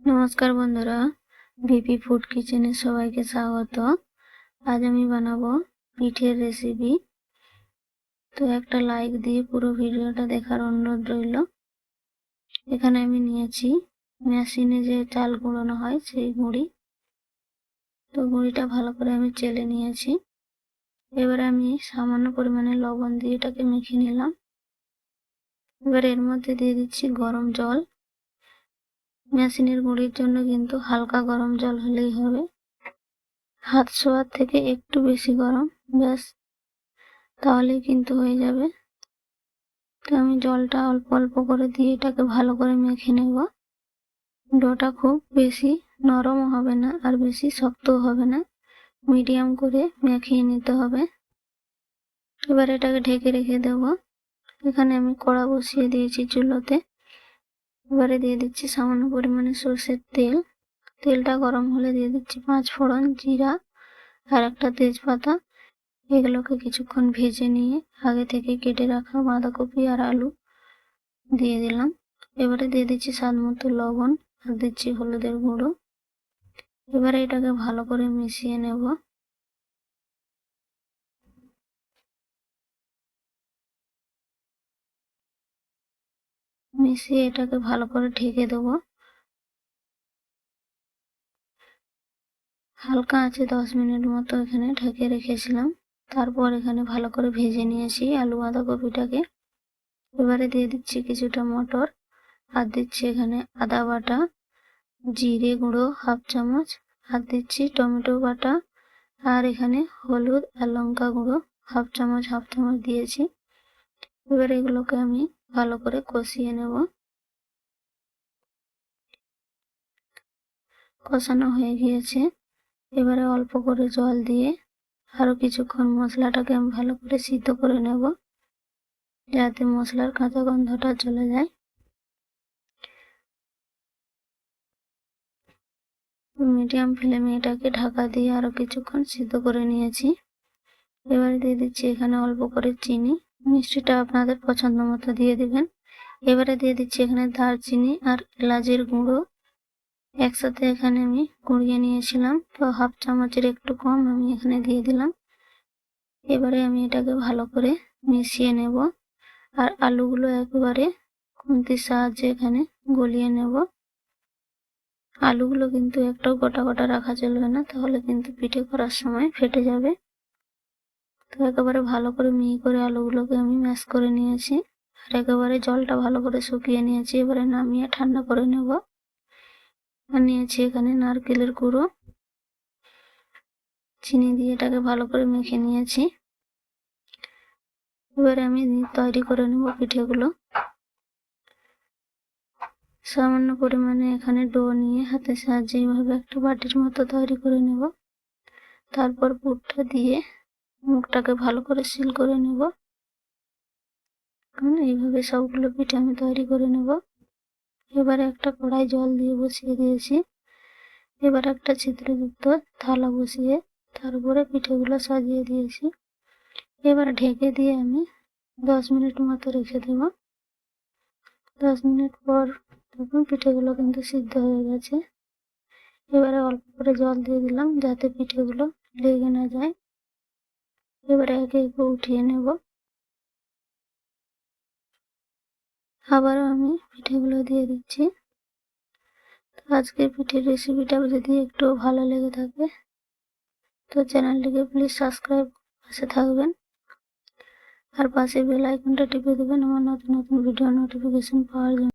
নমস্কার বন্ধুরা BP food কিচেনে সবাইকে স্বাগত। আজ আমি বানাবো পিঠের রেসিপি তো একটা লাইক দিয়ে পুরো ভিডিওটা দেখার অনুরোধ রইল। এখানে আমি নিয়েছি মেশিনে যে চাল গুঁড়োনো হয় সেই গুঁড়ি। তো গুঁড়িটা ভালো করে আমি চেলে নিয়েছি। এবারে আমি সামান্য পরিমাণে লবণ দিয়ে এটাকে মেখে নিলাম। এবার এর মধ্যে দিয়ে দিচ্ছি গরম জল। মেশিনের গুঁড়ির জন্য কিন্তু হালকা গরম জল হলেই হবে। হাত ছোঁয়ার থেকে একটু বেশি গরম, ব্যাস, তাহলেই কিন্তু হয়ে যাবে। তো আমি জলটা অল্প অল্প করে দিয়ে এটাকে ভালো করে মেখে নেব। ডোটা খুব বেশি নরমও হবে না আর বেশি শক্তও হবে না। মিডিয়াম করে মেখিয়ে নিতে হবে। এবার এটাকে ঢেকে রেখে দেব। এখানে আমি কড়া বসিয়ে দিয়েছি চুলোতে। এবারে দিয়ে দিচ্ছি সামান্য পরিমাণে সর্ষের তেল। তেলটা গরম হলে দিয়ে দিচ্ছি পাঁচ ফোড়ন জিরা আর একটা তেজপাতা। এগুলোকে কিছুক্ষণ ভেজে নিয়ে আগে থেকে কেটে রাখা বাঁধাকপি আর আলু দিয়ে দিলাম। এবারে দিয়ে দিচ্ছি স্বাদ মতো লবণ আর দিচ্ছি হলুদের গুঁড়ো। এবারে এটাকে ভালো করে মিশিয়ে নেব। মিশিয়ে এটাকে ভালো করে ঢেকে দেবো। হালকা আছে দশ মিনিট মতো এখানে ঢেকে রেখেছিলাম। তারপর এখানে ভালো করে ভেজে নিয়েছি আলু বাঁধাকপিটাকে এবারে দিয়ে দিচ্ছি কিছুটা মটর আর দিচ্ছি এখানে আদা বাটা, জিরে গুঁড়ো হাফ চামচ আর দিচ্ছি টমেটো বাটা আর এখানে হলুদ আর লঙ্কা গুঁড়ো হাফ চামচ হাফ চামচ দিয়েছি। এবার এগুলোকে আমি ভালো করে কষিয়ে নেব। কষানো হয়ে গিয়েছে। এবারে অল্প করে জল দিয়ে আরও কিছুক্ষণ মশলাটাকে আমি ভালো করে সিদ্ধ করে নেব, যাতে মশলার কাঁচা গন্ধটা চলে যায়। মিডিয়াম ফ্লেমে এটাকে ঢাকা দিয়ে আরও কিছুক্ষণ সিদ্ধ করে নিয়েছি। এবারে দিয়ে দিচ্ছি এখানে অল্প করে চিনি। মিষ্টিটা আপনাদের পছন্দ মতো দিয়ে দিবেন। এবারে দিয়ে দিচ্ছি এখানে দারচিনি আর এলাচের গুঁড়ো। একসাথে এখানে আমি গুঁড়িয়ে নিয়েছিলাম, তো হাফ চামচের একটু কম আমি এখানে দিয়ে দিলাম। এবারে আমি এটাকে ভালো করে মিশিয়ে নেব আর আলুগুলো একেবারে খুন্তির সাহায্যে এখানে গলিয়ে নেব। আলুগুলো কিন্তু একটাও গোটা গোটা রাখা চলবে না, তাহলে কিন্তু পিঠে করার সময় ফেটে যাবে। তো একেবারে ভালো করে মিহি করে আলুগুলোকে আমি ম্যাশ করে নিয়েছি। আর একেবারে জলটা ভালো করে শুকিয়ে নিয়েছি। এবারে নামিয়ে ঠান্ডা করে নেব। আর নিয়েছি এখানে নারকেলের গুঁড়ো। চিনি দিয়ে এটাকে ভালো করে মেখে নিয়েছি। এবারে আমি তৈরি করে নেব পিঠেগুলো। সামান্য পরিমাণে এখানে ডো নিয়ে হাতের সাহায্যে এইভাবে একটা বাটির মতো তৈরি করে নেব। তারপর পুরটা দিয়ে মুখটাকে ভালো করে সিল করে নেব। এইভাবে সবগুলো পিঠে আমি তৈরি করে নেব। এবারে একটা কড়াই জল দিয়ে বসিয়ে দিয়েছি। এবার একটা ছিদ্রযুক্ত থালা বসিয়ে তার উপরে পিঠেগুলো সাজিয়ে দিয়েছি। এবার ঢেকে দিয়ে আমি দশ মিনিট মতো রেখে দেব। দশ মিনিট পর তখন পিঠেগুলো কিন্তু সিদ্ধ হয়ে গেছে। এবারে অল্প করে জল দিয়ে দিলাম যাতে পিঠেগুলো লেগে না যায়। এবারে একে একে উঠিয়ে নেব। আবারও আমি পিঠেগুলো দিয়ে দিচ্ছি। তো আজকের পিঠের রেসিপিটা যদি একটু ভালো লেগে থাকে, তো চ্যানেলটিকে প্লিজ সাবস্ক্রাইব পাশে থাকবেন। আর পাশে বেল আইকনটা টিপে দেবেন, আমার নতুন নতুন ভিডিও নোটিফিকেশন পাওয়ার জন্য।